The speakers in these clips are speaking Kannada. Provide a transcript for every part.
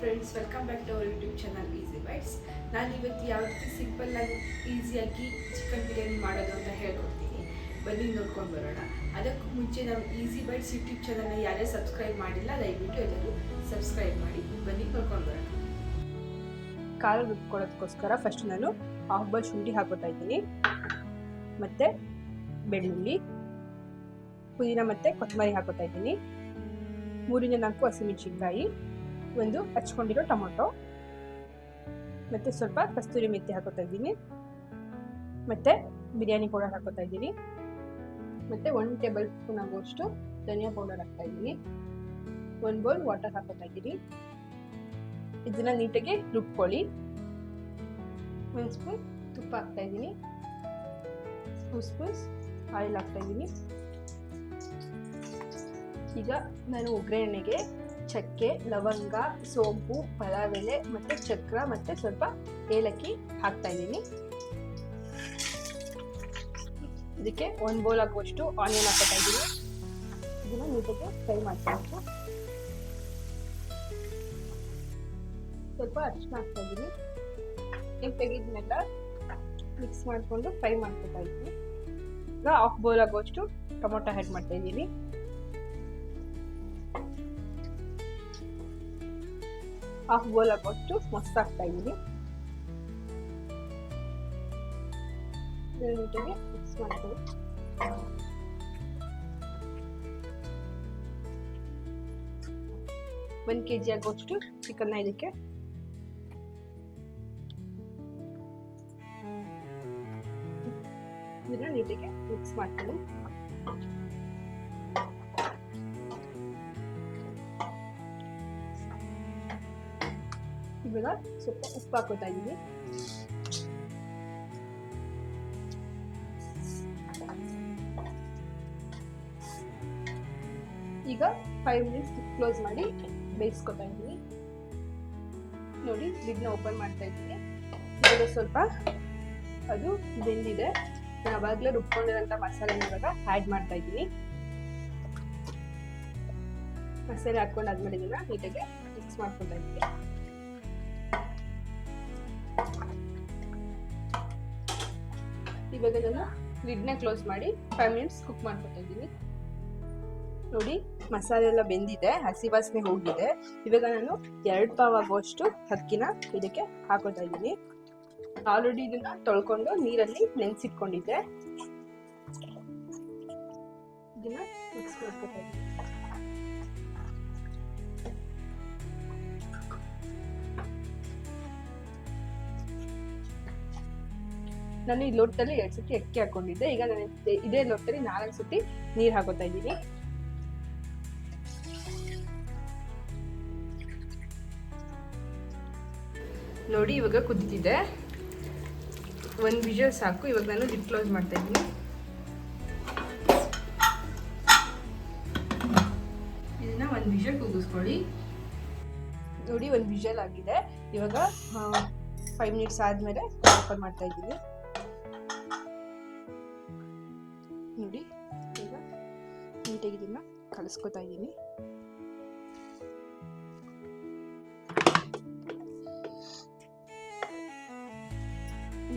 Friends welcome back to our YouTube channel Easy Bytes ನಾನು ಇವತ್ತು ಯಾವ ರೀತಿ ಸಿಂಪಲ್ ಆಗಿ ಈಸಿಯಾಗಿ ಚಿಕನ್ ಬಿರಿಯಾನಿ ಮಾಡೋದು ಅಂತ ಹೇಳ್ಕೊಡ್ತೀನಿ. ಬನ್ನಿ ನೋಡ್ಕೊಂಡು ಬರೋಣ. ಅದಕ್ಕೂ ಮುಂಚೆ ನಾವು ಈಸಿ ಬೈಟ್ಸ್ ಯೂಟ್ಯೂಬ್ ಚಾನಲ್ನ ಯಾರೇ ಸಬ್ಸ್ಕ್ರೈಬ್ ಮಾಡಿಲ್ಲ, ದಯವಿಟ್ಟು ಎಲ್ಲರೂ ಸಬ್ಸ್ಕ್ರೈಬ್ ಮಾಡಿ. ಬನ್ನಿ ನೋಡ್ಕೊಂಡು ಬರೋಣ. ಕಾಲು ರುಬ್ಕೊಳ್ಳೋದಕ್ಕೋಸ್ಕರ ಫಸ್ಟ್ ನಾನು ಹಾಫ್ ಬಾಲ್ ಶುಂಠಿ ಹಾಕೋತಾ ಇದ್ದೀನಿ. ಮತ್ತು ಬೆಳ್ಳುಳ್ಳಿ, ಪುದೀನ ಮತ್ತು ಕೊತ್ತಂಬರಿ ಹಾಕೋತಾ ಇದ್ದೀನಿ. ಮೂರಿಂದ ನಾಲ್ಕು ಹಸಿಮೆಣಸಿನ್ಕಾಯಿ. ಒಂದು ಹಚ್ಕೊಂಡಿರೋ ಟೊಮೊಟೊ. ಮತ್ತು ಸ್ವಲ್ಪ ಕಸ್ತೂರಿ ಮೆಥಿ ಹಾಕೋತಾ ಇದ್ದೀನಿ. ಮತ್ತು ಬಿರಿಯಾನಿ ಪೌಡರ್ ಹಾಕೋತಾ ಇದ್ದೀನಿ. ಮತ್ತು ಒನ್ ಟೇಬಲ್ ಸ್ಪೂನ್ ಆಗುವಷ್ಟು ಧನಿಯಾ ಪೌಡರ್ ಹಾಕ್ತಾ ಇದ್ದೀನಿ. ಒನ್ ಬೌಲ್ ವಾಟರ್ ಹಾಕೋತಾ ಇದ್ದೀನಿ. ಇದನ್ನ ನೀಟಾಗಿ ರುಬ್ಕೊಳ್ಳಿ. ಒಂದು ಸ್ಪೂನ್ ತುಪ್ಪ ಹಾಕ್ತಾ ಇದ್ದೀನಿ. ಟೂ ಸ್ಪೂನ್ಸ್ ಆಯಿಲ್ ಹಾಕ್ತಾ ಇದ್ದೀನಿ. ಈಗ ನಾನು ಒಗ್ಗರಣೆಗೆ ಚಕ್ಕೆ, ಲವಂಗ, ಸೋಂಪು, ಪಲಾವೆಲೆ ಮತ್ತು ಚಕ್ರ ಮತ್ತು ಸ್ವಲ್ಪ ಏಲಕ್ಕಿ ಹಾಕ್ತಾ ಇದ್ದೀನಿ. ಇದಕ್ಕೆ ಒಂದು ಬೌಲ್ ಆಗುವಷ್ಟು ಆನಿಯನ್ ಹಾಕೋತಾ ಇದ್ದೀನಿ. ಇದನ್ನ ನೀಟಾಗಿ ಫ್ರೈ ಮಾಡ್ತೀನಿ ಸ್ವಲ್ಪ ಅರಿಶಿನ ಹಾಕ್ತಾ ಇದ್ದೀನಿ. ಈಗ ತೆಗೆದ್ಮೇಲೆ ಮಿಕ್ಸ್ ಮಾಡಿಕೊಂಡು ಫ್ರೈ ಮಾಡ್ಕೊತಾ ಇದ್ದೀನಿ. ಈಗ ಹಾಫ್ ಬೌಲ್ ಆಗುವಷ್ಟು ಟೊಮೊಟೊ ಆ್ಯಡ್ ಮಾಡ್ತಾ ಇದ್ದೀನಿ. ಹಾಫ್ ಬೌಲ್ ಆಗುವಷ್ಟು ಮೊಸರು ಹಾಕ್ತಾ ಇದ್ದೀನಿ ನೀಟಾಗಿ ಮಿಕ್ಸ್ ಮಾಡ್ತೀನಿ ಒಂದು ಕೆ ಜಿ ಆಗುವಷ್ಟು ಚಿಕನ್ನ ಇದಕ್ಕೆ ಇದನ್ನ ನೀಟಾಗಿ ಮಿಕ್ಸ್ ಮಾಡ್ತೀನಿ ಇವಾಗ ಸ್ವಲ್ಪ ಉಪ್ಪು ಹಾಕೋತಾ ಈಗ ಫೈವ್ ಮಿನಿಟ್ಸ್ ಕ್ಲೋಸ್ ಮಾಡಿ ಬೇಯಿಸ್ಕೊತಾ ಇದ್ದೀನಿ ನೋಡಿ ಲಿಡ್ನ ಓಪನ್ ಮಾಡ್ತಾ ಇದ್ದೀನಿ ಇವಾಗ ಸ್ವಲ್ಪ ಅದು ಬೆಂದಿದೆ ನಾನು ಅವಾಗಲೇ ರುಬ್ಕೊಂಡಿರೋಂಥ ಮಸಾಲೆನ ಇವಾಗ ಆ್ಯಡ್ ಮಾಡ್ತಾ ಇದ್ದೀನಿ ಮಸಾಲೆ ಹಾಕೊಂಡಾದ್ಮೇಲೆ ಇದನ್ನ ನೀಟಾಗಿ ಮಿಕ್ಸ್ ಮಾಡ್ಕೊತಾ ಇದ್ದೀನಿ ಇವಾಗ ನಾನು ಲಿಡ್ನ ಕ್ಲೋಸ್ ಮಾಡಿ ಫೈವ್ ಮಿನಿಟ್ಸ್ ಕುಕ್ ಮಾಡ್ಕೊತಾ ಇದ್ದೀನಿ. ನೋಡಿ, ಮಸಾಲೆ ಎಲ್ಲ ಬೆಂದಿದೆ, ಹಸಿ ವಾಸನೆ ಹೋಗಿದೆ. ಇವಾಗ ನಾನು ಎರಡು ಪಾವ್ ಆಗುವಷ್ಟು ಅಕ್ಕಿನ ಇದಕ್ಕೆ ಹಾಕೋತಾ ಇದ್ದೀನಿ. ಆಲ್ರೆಡಿ ಇದನ್ನ ತೊಳ್ಕೊಂಡು ನೀರಲ್ಲಿ ನೆನೆಸಿಟ್ಕೊಂಡಿದ್ದೆ. ಇದನ್ನ ಮಿಕ್ಸ್ ಮಾಡ್ಕೊತಾ ಇದ್ದೀನಿ. ನಾನು ಈ ಲೋಟದಲ್ಲಿ ಎರಡು ಸತಿ ಅಕ್ಕಿ ಹಾಕೊಂಡಿದ್ದೆ. ಈಗ ನಾನು ಇದೇ- ಲೋಟದಲ್ಲಿ ನಾಲ್ಕು ಸತಿ ನೀರು ಹಾಕೋತಾ ಇದ್ದೀನಿ. ನೋಡಿ, ಇವಾಗ ಕುದ್ದಿದೆ. ಒಂದು ವಿಜಲ್ ಸಾಕು. ಇವಾಗ ನಾನು ಲಿಪ್ ಕ್ಲೋಸ್ ಮಾಡ್ತಾ ಇದ್ದೀನಿ. ಇದನ್ನ ಒಂದು ವಿಜಲ್ ಕೂಗಿಸ್ಕೊಳ್ಳಿ ನೋಡಿ, ಒಂದು ವಿಜಲ್ ಆಗಿದೆ. ಇವಾಗ ಫೈವ್ ಮಿನಿಟ್ಸ್ ಆದಮೇಲೆ ಓಪನ್ ಮಾಡ್ತಾ ಇದ್ದೀನಿ. ನೋಡಿ, ಈಗ ನೀಟಾಗಿ ಇದನ್ನ ಕಲಿಸ್ಕೊತಾ ಇದ್ದೀನಿ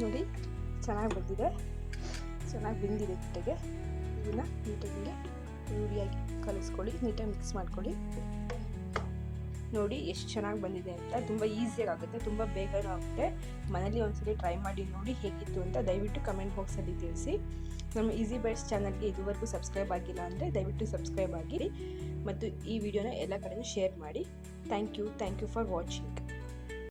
ನೋಡಿ, ಚೆನ್ನಾಗಿ ಬಂದಿದೆ. ಚೆನ್ನಾಗಿ ಬೆಂದಿದೆ ಜೊತೆಗೆ ಇದನ್ನ ನೀಟಾಗಿ ರೂಢಿಯಾಗಿ ಕಲಿಸ್ಕೊಳ್ಳಿ, ನೀಟಾಗಿ ಮಿಕ್ಸ್ ಮಾಡ್ಕೊಳ್ಳಿ. ನೋಡಿ ಎಷ್ಟು ಚೆನ್ನಾಗಿ ಬಂದಿದೆ ಅಂತ ತುಂಬ ಈಸಿಯಾಗಿ ಆಗುತ್ತೆ, ತುಂಬ ಬೇಗನೂ ಆಗುತ್ತೆ. ಮನೇಲಿ ಒಂದ್ಸಲಿ ಟ್ರೈ ಮಾಡಿ ನೋಡಿ ಹೇಗಿತ್ತು ಅಂತ ದಯವಿಟ್ಟು ಕಮೆಂಟ್ ಬಾಕ್ಸಲ್ಲಿ ತಿಳಿಸಿ. ನಮ್ಮ ಈಸಿ ಬೈಟ್ಸ್ ಚಾನಲ್ಗೆ ಇದುವರೆಗೂ ಸಬ್ಸ್ಕ್ರೈಬ್ ಆಗಿಲ್ಲ ಅಂದರೆ ದಯವಿಟ್ಟು ಸಬ್ಸ್ಕ್ರೈಬ್ ಆಗಿರಿ. ಮತ್ತು ಈ ವಿಡಿಯೋನ ಎಲ್ಲ ಕಡೆಯೂ ಶೇರ್ ಮಾಡಿ. Thank you thank you for watching